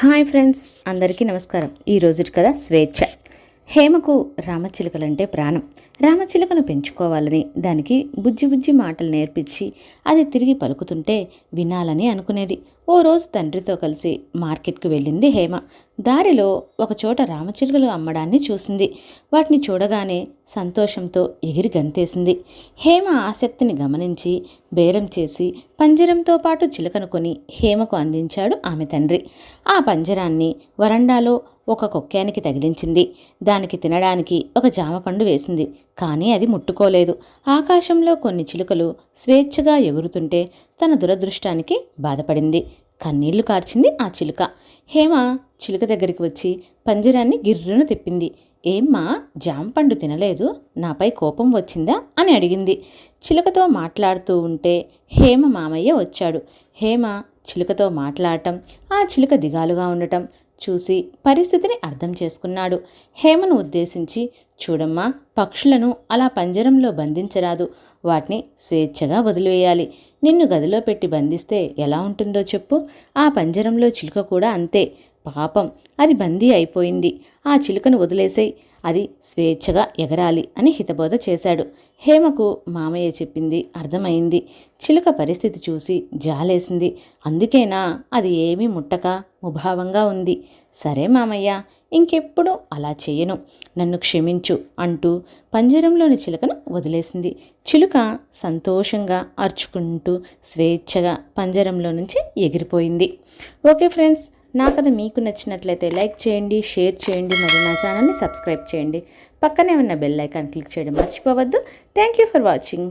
Hi friends అందరికీ నమస్కారం. ఈ రోజుటి కదా స్వేచ్ఛ. హేమకు రామచిలుకలంటే ప్రాణం. రామచిలుకను పెంచుకోవాలని దానికి బుజ్జి బుజ్జి మాటలు నేర్పించి అది తిరిగి పలుకుతుంటే వినాలని అనుకునేది. ఓ రోజు తండ్రితో కలిసి మార్కెట్కు వెళ్ళింది హేమ. దారిలో ఒకచోట రామచిలుకలు అమ్మడాన్ని చూసింది. వాటిని చూడగానే సంతోషంతో ఎగిరి గంతేసింది. హేమ ఆసక్తిని గమనించి బేరం చేసి పంజరంతో పాటు చిలుకను కొని హేమకు అందించాడు ఆమె తండ్రి. ఆ పంజరాన్ని వరండాలో ఒక కొక్కానికి తగిలించింది. దానికి తినడానికి ఒక జామపండు వేసింది. కానీ అది ముట్టుకోలేదు. ఆకాశంలో కొన్ని చిలుకలు స్వేచ్ఛగా ఎగురుతుంటే తన దురదృష్టానికి బాధపడింది. కన్నీళ్ళు కార్చింది ఆ చిలుక. హేమ చిలుక దగ్గరికి వచ్చి పంజరాన్ని గిర్రున తిప్పింది. ఏమ్మా జాంపండు తినలేదు నాపై కోపం వచ్చిందా అని అడిగింది. చిలుకతో మాట్లాడుతూ ఉంటే హేమ మామయ్య వచ్చాడు. హేమ చిలుకతో మాట్లాడటం ఆ చిలుక దిగాలుగా ఉండటం చూసి పరిస్థితిని అర్థం చేసుకున్నాడు. హేమను ఉద్దేశించి చూడమ్మా పక్షులను అలా పంజరంలో బంధించరాదు. వాటిని స్వేచ్ఛగా వదిలివేయాలి. నిన్ను గదిలో పెట్టి బంధిస్తే ఎలా ఉంటుందో చెప్పు. ఆ పంజరంలో చిలుక కూడా అంతే. పాపం అది బందీ అయిపోయింది. ఆ చిలుకను వదిలేసే అది స్వేచ్ఛగా ఎగరాలి అని హితబోధ చేశాడు. హేమకు మామయ్య చెప్పింది అర్థమైంది. చిలుక పరిస్థితి చూసి జాలేసింది. అందుకేనా? అది ఏమీ ముట్టక ముభావంగా ఉంది. సరే మామయ్య ఇంకెప్పుడు అలా చేయను. నన్ను క్షమించు అంటూ పంజరంలోని చిలుకను వదిలేసింది. చిలుక సంతోషంగా అరుచుకుంటూ స్వేచ్ఛగా పంజరంలో నుంచి ఎగిరిపోయింది. ఓకే ఫ్రెండ్స్ నా కథ మీకు నచ్చినట్లయితే లైక్ చేయండి షేర్ చేయండి మరియు నా ఛానల్ని సబ్స్క్రైబ్ చేయండి. పక్కనే ఉన్న బెల్ ఐకాన్ క్లిక్ చేయడం మర్చిపోవద్దు. Thank you for watching.